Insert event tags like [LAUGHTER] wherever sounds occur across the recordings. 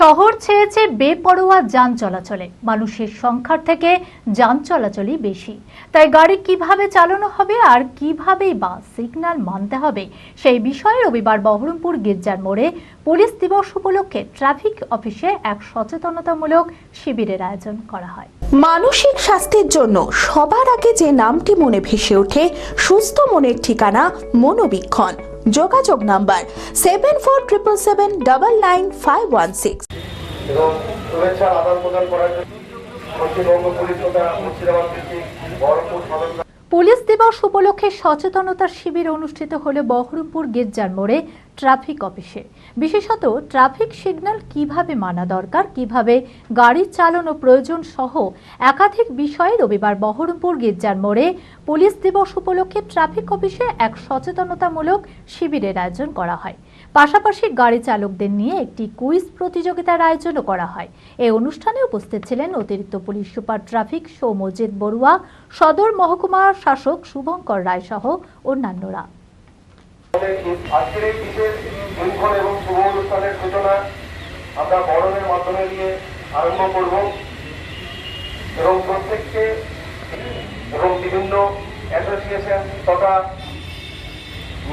শহর ছেয়েছে বেপরোয়া যান চলাচলে। মানুষের সংখ্যার থেকে যান চলাচলই বেশি। তাই গাড়ি কীভাবে চালানো হবে আর কিভাবেই বা সিগন্যাল মানতে হবে, সেই বিষয়ে রবিবার বহরমপুর গির্জার মোড়ে পুলিশ দিবস উপলক্ষে ট্রাফিক অফিসে এক সচেতনতামূলক শিবিরের আয়োজন করা হয়। মানসিক স্বাস্থ্যের জন্য সবার আগে যে নামটি মনে ভেসে ওঠে, সুস্থ মনের ঠিকানা মনোবীক্ষণ। যোগাযোগ number seven four triple seven double nine five one six এবং শুভেচ্ছার আদান প্রদান করার জন্য পশ্চিমবঙ্গ পুলিশ তথা মুর্শিদাবাদ বহরমপুর সদর পুলিশ দিবস উপলক্ষে সচেতনতা শিবির অনুষ্ঠিত হলে বহরমপুর গির্জার মোড়ে। ট্রাফিক অফিসে। বিশেষত ট্রাফিক সিগন্যাল কীভাবে মানা দরকার, কীভাবে গাড়ি চালানো প্রয়োজন সহ একাধিক বিষয়ে রবিবার বহরমপুর গির্জার মোড়ে পুলিশ দিবস উপলক্ষে ট্রাফিক অফিসে এক সচেতনতামূলক শিবিরের আয়োজন করা হয়। পাশাপাশি গাড়ি চালকদের নিয়ে একটি কুইজ প্রতিযোগিতার আয়োজনও করা হয়। এই অনুষ্ঠানে উপস্থিত ছিলেন অতিরিক্ত police super traffic Soumajit Barua, সদর মহকুমা শাসক শুভঙ্কর রায় সহ অন্যান্যরা। আজকের এই বিশেষ এবং শুভ অনুষ্ঠানের সূচনা আমরা বরণের মাধ্যমে আরম্ভ করব। এবং প্রত্যেককে এবং বিভিন্ন অ্যাসোসিয়েশন তথা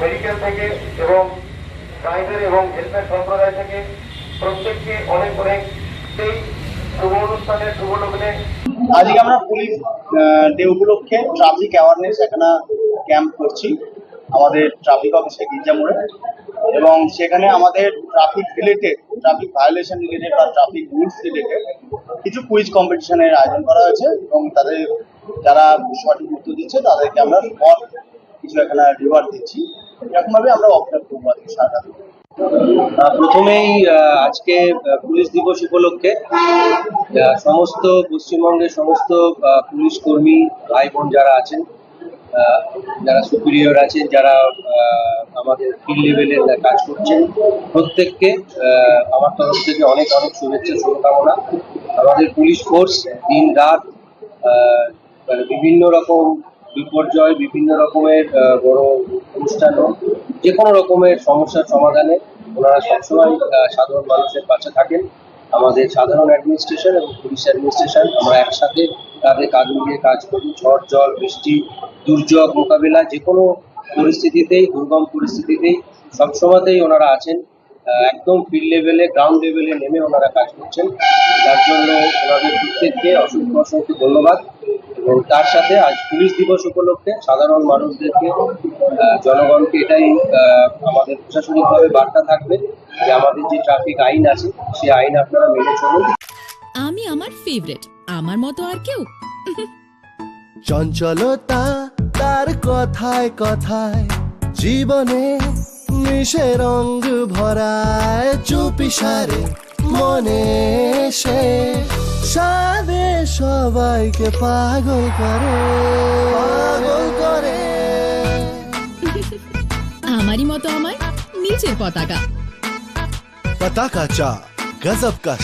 মেডিকেল থেকে এবং প্রাইভেট এবং সম্প্রদায় থেকে প্রত্যেককে অনেক অনেক এই শুভ অনুষ্ঠানের শুভ লগ্নে আজকে আমরা পুলিশ ডে উপলক্ষে ট্রাফিক অ্যাওয়ারনেস একটা ক্যাম্প করছি। আমাদের ট্রাফিক অফিসে গির্জা মোড়ে এবং সেখানে আমাদের traffic related traffic violation related বা ট্রাফিক রুলস রিলেটেড কিছু কুইজ কম্পিটিশনের আয়োজন করা হয়েছে এবং তাদের যারা সঠিক উত্তর দিচ্ছে, তাদেরকে আমরা স্পট কিছু এখানে রিওয়ার্ড দিচ্ছি এরকমভাবে আমরা অপারেট করব সারাটা দিন। প্রথমেই আজকে পুলিশ দিবস উপলক্ষে সমস্ত পশ্চিমবঙ্গের সমস্ত পুলিশ কর্মী, ভাই বোন যারা আছেন যারা সুপিরিয়র আছেন যারা আমাদের ফিল্ড লেভেলে কাজ করছেন প্রত্যেককে আমার তরফ থেকে অনেক অনেক শুভেচ্ছা শুভকামনা। আমাদের পুলিশ ফোর্স দিন রাত মানে বিভিন্ন রকম বিপর্যয় বিভিন্ন রকমের বড় অনুষ্ঠান হোক, যে কোনো রকমের সমস্যার সমাধানে ওনারা সবসময় সাধারণ মানুষের পাশে থাকেন। আমাদের সাধারণ অ্যাডমিনিস্ট্রেশন এবং পুলিশ অ্যাডমিনিস্ট্রেশন আমরা একসাথে তাদের কাজ মিলিয়ে কাজ করি। ঝড় জল বৃষ্টি দুর্যোগ মোকাবিলা যে কোনো পরিস্থিতিতেই, দুর্গম পরিস্থিতিতেই সবসময়তেই ওনারা আছেন। একদম ফিল্ড লেভেলে গ্রাউন্ড লেভেলে নেমে ওনারা কাজ করছেন। যার জন্য ওনাদের প্রত্যেককে অসংখ্য অসংখ্য ধন্যবাদ। এবং তার সাথে আজ পুলিশ দিবস উপলক্ষে সাধারণ মানুষদেরকে জনগণকে এটাই আমাদের প্রশাসনিকভাবে বার্তা থাকবে যে আমাদের যে ট্রাফিক আইন আছে, সেই আইন আপনারা মেনে চলুন। আমি আমার ফেভারিট আমার মতো আর কেউ। [LAUGHS] চঞ্চলতা তার কথায় কথায় জীবনে মিশে রঙ ভরায় চুপি সারে মনে সে সাদে সবাইকে পাগল করে। পাগল করে। আমারই মতো আমায় নিচে পতাকা। পতাকা চা গজব কা